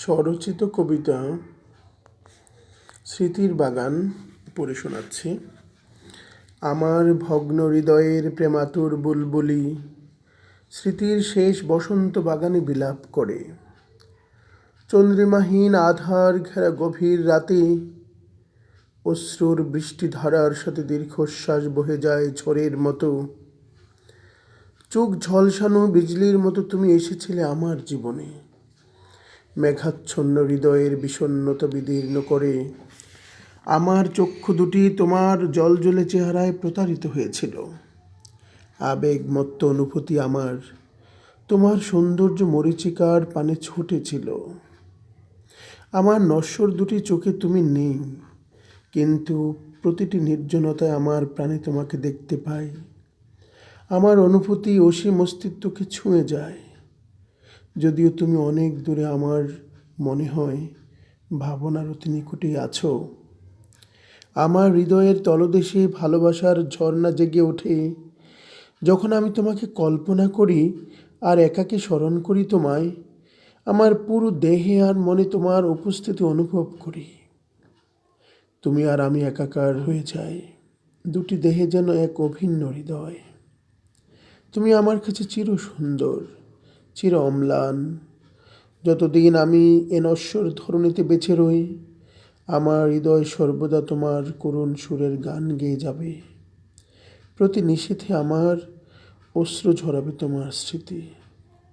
স্বরচিত কবিতা স্মৃতির বাগান পড়ে শোনাচ্ছি। আমার ভগ্ন হৃদয়ের প্রেমাতুর বুলবুলি স্মৃতির শেষ বসন্ত বাগানে বিলাপ করে। চন্দ্রিমাহীন আধার ঘেরা গভীর রাতে অশ্রুর বৃষ্টিধারার সাথে দীর্ঘশ্বাস বহে যায় ঝড়ের মতো। চোখ ঝলসানো বিজলির মতো তুমি এসেছিলে আমার জীবনে। মেঘাচ্ছন্ন হৃদয়ের বিষণ্ণতা বিদীর্ণ করে। আমার চক্ষু দুটি তোমার জল জলজলে চেহারায় প্রতারিত হয়েছিল। আবেগমত্ত অনুভূতি আমার। তোমার সৌন্দর্য মরীচিকার পানে ছুটেছিল আমার নশ্বর দুটি চোখে তুমি নেই, কিন্তু প্রতিটি নির্জনতায় আমার প্রাণে তোমাকে দেখতে পাই। আমার অনুভূতি অসীম অস্তিত্বকে ছুঁয়ে যায়। যদিও তুমি অনেক দূরে আমার মনে হয় ভাবনার অতি নিকটেই আছো। আমার হৃদয়ের তলদেশে ভালোবাসার ঝর্ণা জেগে ওঠে। যখন আমি তোমাকে কল্পনা করি আর একাকে স্মরণ করি তোমায়, আমার পুরো দেহে আর মনে তোমার উপস্থিতি অনুভব করি। তুমি আর আমি একাকার হয়ে যাই। দুটি দেহে যেন এক অভিন্ন হৃদয়। তুমি আমার কাছে চির সুন্দর চির অম্লান। যতদিন আমি এ নশ্বর ধরণীতে বেছে রই, আমার হৃদয় সর্বদা তোমার করুণ সুরের গান গেয়ে যাবে। প্রতি নিষেধে আমার অশ্রু ঝরাবে তোমার স্মৃতি।